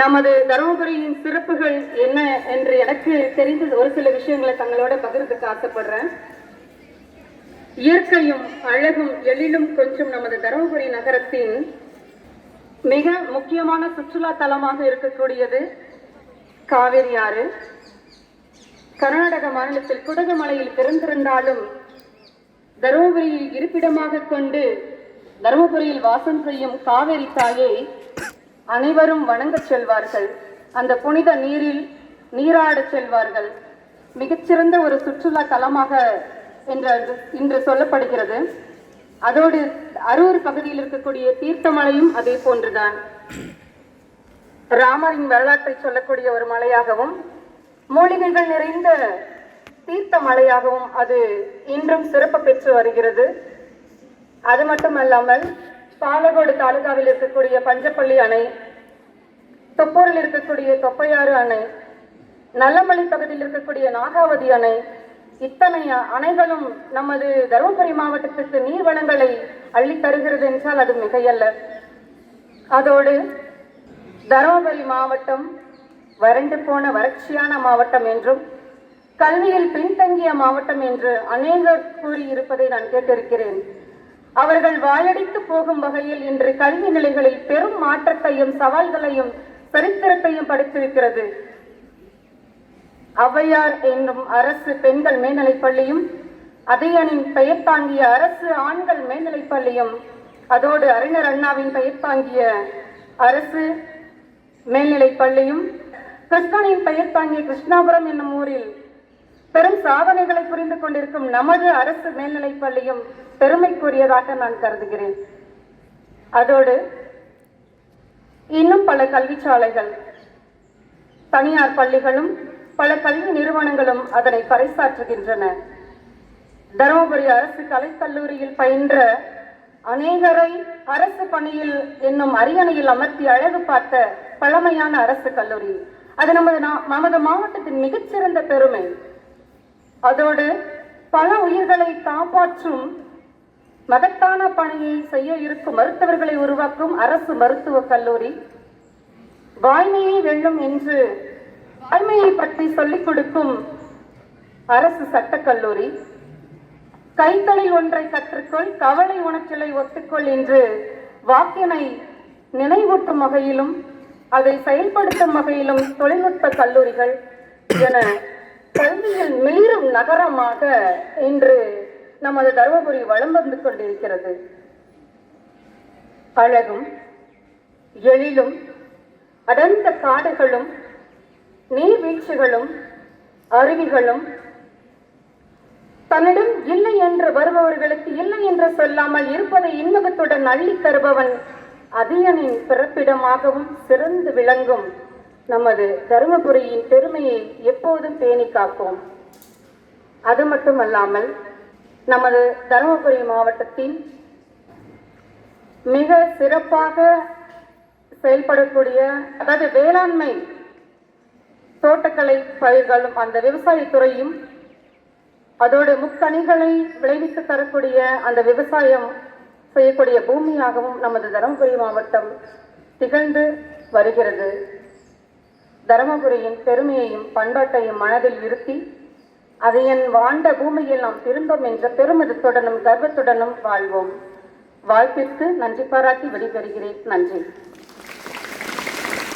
நமது தருமபுரியின் சிறப்புகள் என்ன என்று எனக்கு தெரிந்த ஒரு சில விஷயங்களை தங்களோட பகிர்ந்துக்கு ஆசைப்படுறேன். இயற்கையும் அழகும் எழிலும் கொஞ்சம் நமது தருமபுரி நகரத்தின் மிக முக்கியமான சுற்றுலா தலமாக இருக்கக்கூடியது காவேரி ஆறு. கர்நாடக மாநிலத்தில் குடகமலையில் பிறந்திருந்தாலும் தருமபுரியில் இருப்பிடமாக கொண்டு தருமபுரியில் வாசம் செய்யும் காவேரி தாயை அனைவரும் வணங்கச் செல்வார்கள். அந்த புனித நீரில் நீராடச் செல்வார்கள். மிகச்சிறந்த ஒரு சுற்றுலா தலமாக என்று இன்று சொல்லப்படுகிறது. அதோடு அரூர் பகுதியில் இருக்கக்கூடிய தீர்த்தமலையும் அதே போன்றுதான். ராமரின் வரலாற்றை சொல்லக்கூடிய ஒரு மலையாகவும் மூலிகைகள் நிறைந்த தீர்த்த மலையாகவும் அது இன்றும் சிறப்பு பெற்று வருகிறது. அது மட்டுமல்லாமல் பாலகோடு தாலுகாவில் இருக்கக்கூடிய பஞ்சப்பள்ளி அணை தொப்பூரில் இருக்கக்கூடிய தொப்பையாறு அணை நல்லமலை பகுதியில் இருக்கக்கூடிய நாகாவதி அணை இத்தனை அணைகளும் நமது தருமபுரி மாவட்டத்திற்கு நீர் வளங்களை அள்ளித் தருகிறது என்றால் அது மிகையல்ல. அதோடு தருமபுரி மாவட்டம் வறண்டு போன வறட்சியான மாவட்டம் என்றும் கல்வியில் பின்தங்கிய மாவட்டம் என்று அநேகர் கூறியிருப்பதை நான் கேட்டிருக்கிறேன். அவர்கள் வாயடித்து போகும் வகையில் இன்று கல்வி நிலைகளில் பெரும் மாற்றத்தையும் சவால்களையும் சரித்திரத்தையும் படித்திருக்கிறது. ஔவையார் என்னும் அரசு பெண்கள் மேல்நிலைப்பள்ளியும் அதையனின் பெயர் தாங்கிய அரசு ஆண்கள் மேல்நிலைப் பள்ளியும் அதோடு அறிஞர் அண்ணாவின் பெயர் தாங்கிய அரசு மேல்நிலைப் பள்ளியும் கிருஷ்ணனின் பெயர் தாங்கிய கிருஷ்ணாபுரம் என்னும் ஊரில் பெரும் சாதனைகளை புரிந்து கொண்டிருக்கும் நமது அரசு மேல்நிலைப் பள்ளியும் பெருமைக்குரியதாக நான் கருதுகிறேன். அதோடு இன்னும் பல கல்விச்சாலைகள் தனியார் பள்ளிகளும் பல கல்வி நிறுவனங்களும் அதனை பறைசாற்றுகின்றன. தருமபுரி அரசு கலைக்கல்லூரியில் பயின்ற அநேகரை அரசு பணியில் என்னும் அரியணையில் அமர்த்தி அழகு பார்த்த பழமையான அரசு கல்லூரி. அது நமது நா- நமது மாவட்டத்தின் மிகச்சிறந்த பெருமை. அதோடு பல உயிர்களை காப்பாற்றும் மகத்தான பணியை செய்ய இருக்கும் மருத்துவர்களை உருவாக்கும் அரசு மருத்துவக் கல்லூரி. வாய்மையை வெல்லும் என்று வாய்மையை பற்றி சொல்லிக் கொடுக்கும் அரசு சட்டக் கல்லூரி. கைத்தொழில் ஒன்றை கற்றுக்கொள் கவலை உணர்ச்சலை ஒத்துக்கொள் என்று வாக்கினை நினைவூட்டும் வகையிலும் அதை செயல்படுத்தும் வகையிலும் தொழில்நுட்ப கல்லூரிகள் என கல்வியில் மிளிரும் நகரமாக இன்று நமது தருமபுரி வளம் வந்து கொண்டிருக்கிறது. அழகும் எழிலும் அடர்ந்த காடுகளும் நீர்வீழ்ச்சிகளும் அருவிகளும் தன்னிடம் இல்லை என்று வருபவர்களுக்கு இல்லை என்று சொல்லாமல் இருப்பதை இன்முகத்துடன் அள்ளி தருபவன் அதியனின் பிறப்பிடமாகவும் சிறந்து விளங்கும் நமது தருமபுரியின் பெருமையை எப்போதும் பேணி காப்போம். அது மட்டுமல்லாமல் நமது தருமபுரி மாவட்டத்தின் மிக சிறப்பாக செயல்படக்கூடிய அதாவது வேளாண்மை தோட்டக்கலை பயிர்களும் அந்த விவசாயத் துறையும் அதோடு முக்கணிகளை விளைவித்து தரக்கூடிய அந்த விவசாயம் செய்யக்கூடிய பூமியாகவும் நமது தருமபுரி மாவட்டம் திகழ்ந்து வருகிறது. தருமபுரியின் பெருமையையும் பண்பாட்டையும் மனதில் இருத்தி அதை என் வாண்ட பூமியில் நாம் திரும்பும் என்ற பெருமிதத்துடனும் கர்வத்துடனும் வாழ்வோம். வாழ்ப்பிற்கு நன்றி பாராட்டி விடைபெறுகிறேன். நன்றி.